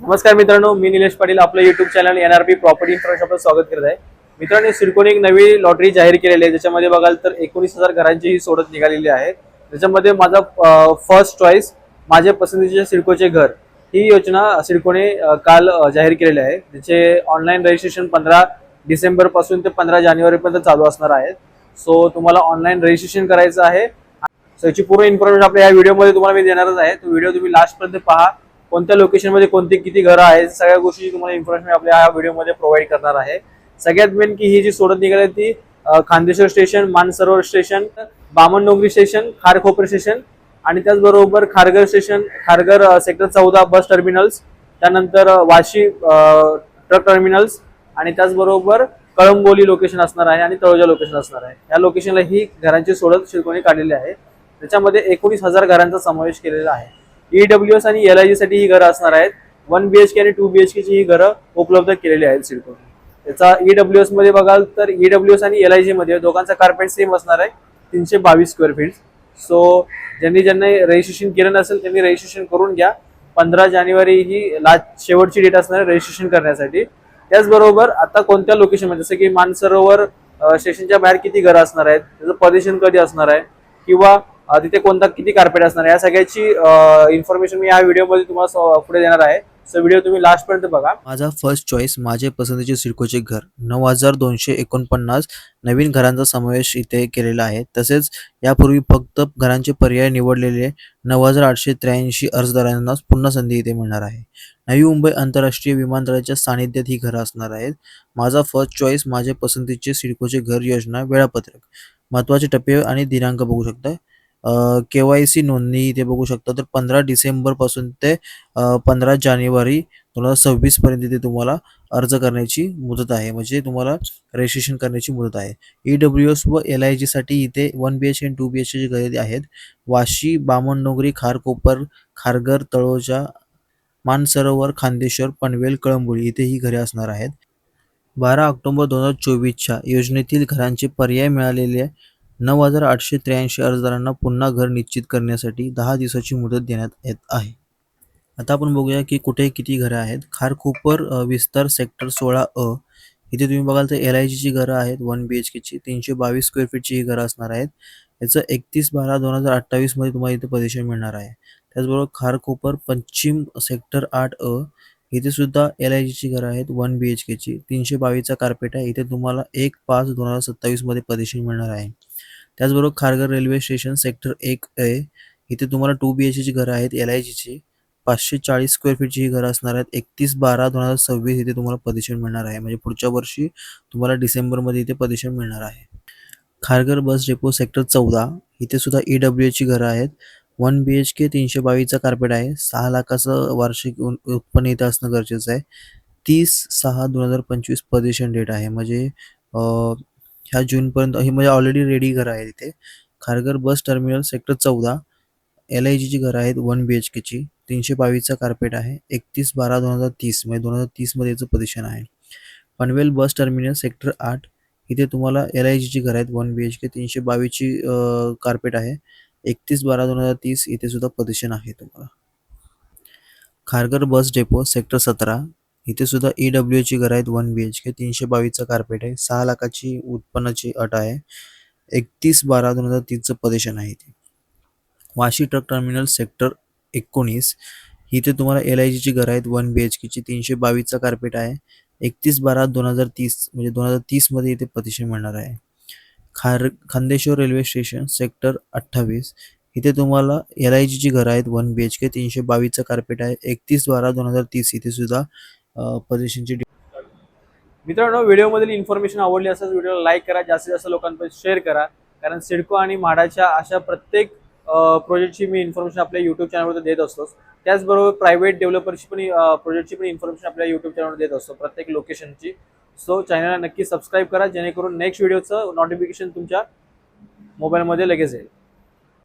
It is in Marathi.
नमस्कार मित्रांनो मी निलेश पाटील आपलं YouTube channel N R P property information स्वागत करत आहे. मित्रांनो सिडकोने एक नवी लॉटरी जाहीर केलेली आहे. ज्याच्यामध्ये बघाल तर एकोणीस हजार घरांची ही सोडत निघालेली आहे. त्याच्यामध्ये माझा फर्स्ट चॉईस माझ्या पसंतीचे सिडकोचे घर ही योजना सिडकोने काल जाहीर केलेली आहे. त्याचे ऑनलाईन रजिस्ट्रेशन पंधरा डिसेंबरपासून ते पंधरा जानेवारीपर्यंत चालू असणार आहे. सो तुम्हाला ऑनलाईन रजिस्ट्रेशन करायचं आहे. सो याची पूर्ण इन्फॉर्मेशन आपल्या या व्हिडिओमध्ये तुम्हाला मी देणारच आहे. तो व्हिडिओ तुम्ही लास्टपर्यंत पहा. कोणत्या लोकेशनमध्ये कोणती किती घरं आहेत सगळ्या गोष्टीची तुम्हाला इन्फॉर्मेशन आपल्या या व्हिडिओमध्ये प्रोव्हाइड करणार आहे. सगळ्यात मेन की ही जी सोडत निघाली आहे ती Khandeshwar station Mansarovar station Bamandongri station Kharkopar station आणि त्याचबरोबर खारघर स्टेशन खारघर सेक्टर चौदा बस टर्मिनल्स त्यानंतर वाशी ट्रक टर्मिनल्स आणि त्याचबरोबर कळंबोली लोकेशन असणार आहे आणि तळोजा लोकेशन असणार आहे. या लोकेशनला ही घरांची सोडत शिल्कोणी काढलेली आहे. त्याच्यामध्ये एकोणीस हजार घरांचा समावेश केलेला आहे. ईडब्ल्यू एस आणि एल आयसाठी ही घरं असणार आहेत. वन बी एच के आणि टू बी एच ची ही घरं उपलब्ध केलेली आहेत सिडकोने त्याचा ईडब्ल्यू एसमध्ये बघाल तर ईडब्ल्यू एस आणि एल आय जी मध्ये दोघांचा कार्पेट सेम असणार आहे. तीनशे बावीस स्क्वेअर फीट सो ज्यांनी ज्यांनी रजिस्ट्रेशन केलं नसेल त्यांनी रजिस्ट्रेशन करून घ्या. पंधरा जानेवारी ही लास्ट शेवटची डेट असणार आहे रजिस्ट्रेशन करण्यासाठी. त्याचबरोबर आता कोणत्या लोकेशनमध्ये जसं की मानसरोवर स्टेशनच्या बाहेर किती घरं असणार आहेत? त्याचं पॉझिशन कधी असणार आहे? किंवा तिथे कोणता किती कार्पेट असणार या सगळ्याची इन्फॉर्मेशन मी या व्हिडिओमध्ये तुम्हाला पुढे देणार आहे. सो व्हिडिओ तुम्ही लास्टपर्यंत बघा. माझा फर्स्ट चॉईस माझे पसंतीचे सिडकोचे घर नऊ हजार दोनशे एकोणपन्नास नवीन घरांचा समावेश इथे केलेला आहे. तसेच यापूर्वी फक्त घरांचे पर्याय निवडलेले नऊ हजार आठशे त्र्याऐंशी अर्जदारांना पुन्हा संधी इथे मिळणार आहे. नवी मुंबई आंतरराष्ट्रीय विमानतळाच्या सानिध्यात ही घरं असणार आहेत. माझा फर्स्ट चॉईस माझे पसंतीचे सिडकोचे घर योजना वेळापत्रक. महत्त्वाचे टप्पे आणि दिनांक बघू शकता के वाय सी नोंदणी इथे बघू शकता. तर पंधरा डिसेंबरपासून ते पंधरा जानेवारी दोन हजार सव्वीस पर्यंत इथे तुम्हाला अर्ज करण्याची मुदत आहे. म्हणजे तुम्हाला रजिस्ट्रेशन करण्याची मुदत आहे. ई डब्ल्यू एस व एल आय जीसाठी इथे one B H and two B H एची घरे आहेत. वाशी बामणडोंगरी खारकोपर खारघर तळोजा मानसरोवर खांदेश्वर पनवेल कळंबोळी इथे ही घरे असणार आहेत. बारा ऑक्टोबर दोन हजार चोवीसच्या योजनेतील घरांचे पर्याय मिळालेले नऊ हजार आठशे त्र्याऐंशी अर्जदारांना पुन्हा घर निश्चित करण्यासाठी दहा दिवसाची मुदत देण्यात येत आहे. आता आपण बघूया की कुठे किती घरं आहेत. खारकोपर विस्तार सेक्टर सोळा अ इथे तुम्ही बघाल तर एल आय जीची घरं आहेत. वन बी एच केची तीनशे बावीस स्क्वेअर फीटची ही घरं असणार आहेत. याचं एकतीस बारा दोन हजार अठ्ठावीसमध्ये तुम्हाला इथे पोझिशन मिळणार आहे. त्याचबरोबर खारकोपर पश्चिम सेक्टर आठ अ इथे सुद्धा एल आय जीची घरं आहेत. वन बी एच केची तीनशे बावीसचा कार्पेट आहे. इथे तुम्हाला एक पाच दोन हजार सत्तावीसमध्ये पोझिशन मिळणार आहे. त्याचबरोबर खारघर रेल्वे स्टेशन सेक्टर एक आहे इथे तुम्हाला टू बी एच ची घरं आहेत एल आय जीची पाचशे चाळीस स्क्वेअर फीटची ही घरं असणार आहेत. एकतीस बारा दोन हजार सव्वीस इथे तुम्हाला पदेशन मिळणार आहे. म्हणजे पुढच्या वर्षी तुम्हाला डिसेंबरमध्ये इथे पदेशन मिळणार आहे. खारघर बस डेपो सेक्टर चौदा इथे सुद्धा ई डब्ल्यू एचची घरं आहेत. वन बी एच के तीनशे बावीसचा कार्पेट आहे. सहा लाखाचं वार्षिक उत्पन्न इथे असणं गरजेचं आहे. तीस सहा दोन हजार पंचवीस पदेशन डेट आहे. म्हणजे ह्या जूनपर्यंत ही म्हणजे ऑलरेडी रेडी घरं आहेत इथे. खारघर बस टर्मिनल सेक्टर चौदा. एल आय जीची घरं आहेत वन बी एच केची तीनशे बावीसचा कार्पेट आहे. एकतीस बारा दोन हजार तीस म्हणजे दोन हजार तीसमध्ये याचं पोझिशन आहे. पनवेल बस टर्मिनल सेक्टर आठ. इथे तुम्हाला एल आय जीची घरं आहेत वन बी एच के तीनशे बावीसची कार्पेट आहे. एकतीस बारा दोन हजार तीस इथे सुद्धा पोझिशन आहे तुम्हाला. खारघर बस डेपो सेक्टर सतरा. इथे सुद्धा ई डब्ल्यू ची घरं आहेत वन बी एच के तीनशे बावीसचा कार्पेट आहे. सहा लाखाची उत्पन्नाची अट आहे. एकतीस बारा दोन हजार तीसचं प्रदेशन आहे इथे. वाशी ट्रक टर्मिनल सेक्टर एकोणीस. इथे तुम्हाला एल आय जीची घरं आहेत वन बी एच केची तीनशे बावीसचा कार्पेट आहे. एकतीस बारा दोन हजार तीस म्हणजे दोन हजार तीसमध्ये इथे प्रदेशन मिळणार आहे. खार खांदेश्वर रेल्वे स्टेशन सेक्टर अठ्ठावीस. इथे तुम्हाला एल आय जीची घरं आहेत वन बी एच के तीनशे बावीसचं कार्पेट आहे. एकतीस बारा दोन हजार तीस इथे सुद्धा पोझिशनची मित्रांनो व्हिडिओमधील इन्फॉर्मेशन आवडली असेल व्हिडिओला लाईक करा जास्तीत जास्त लोकांपर्यंत शेअर करा. कारण सिडको आणि म्हाडाच्या अशा प्रत्येक प्रोजेक्टची मी इन्फॉर्मेशन आपल्या युट्यूब चॅनलवर देत असतो त्याचबरोबर प्रायव्हेट डेव्हलपरची पण प्रोजेक्टची पण इन्फॉर्मेशन आपल्या युट्यूब चॅनलवर देत असतो प्रत्येक लोकेशनची सो चॅनलला नक्की सबस्क्राईब करा जेणेकरून नेक्स्ट व्हिडिओचं नोटिफिकेशन तुमच्या मोबाईलमध्ये लगेच येईल.